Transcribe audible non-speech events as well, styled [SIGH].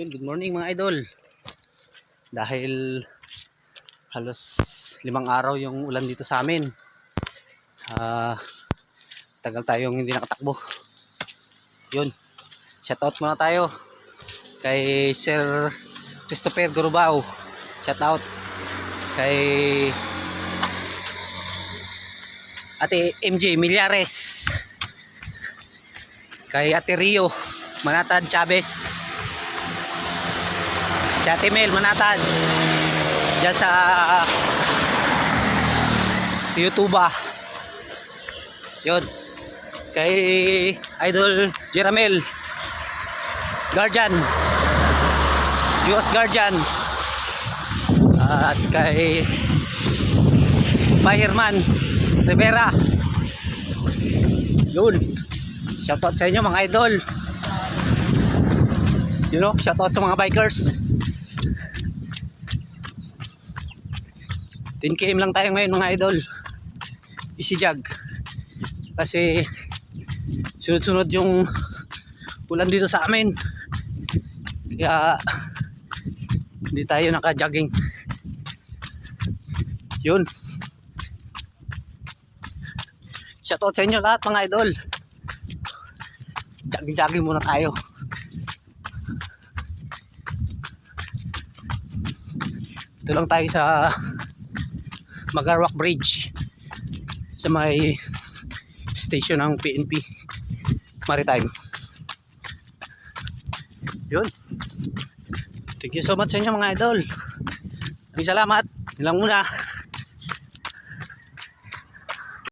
Yun, good morning mga idol. Dahil halos limang araw yung ulan dito sa amin. Ah, tagal tayong hindi nakatakbo. Yun. Shoutout muna tayo kay Sir Christopher Gurubao. Shoutout kay Ate MJ Milyares. Kay Ate Rio Manatad Chavez. Si Ate Mel Manatad. Diyan sa YouTube. ah. Yun. Kay Idol Jeramel. Guardian. Diyos Guardian. At kay Bahirman Rivera. Yun. Shoutout sa inyo mga idol. You know, shoutout sa mga bikers. 10 km lang tayo ngayon mga idol. Easy jog. Kasi sunod-sunod yung ulan dito sa amin. Kaya hindi tayo naka-jogging. Yun. Shoutout sa inyo lahat mga idol. Jogging-jogging muna tayo. Ito lang tayo sa [LAUGHS] Magarwak Bridge sa may station ng PNP Maritime. Yun. Thank you so much sa inyo mga idol. Maraming salamat. Yun lang muna.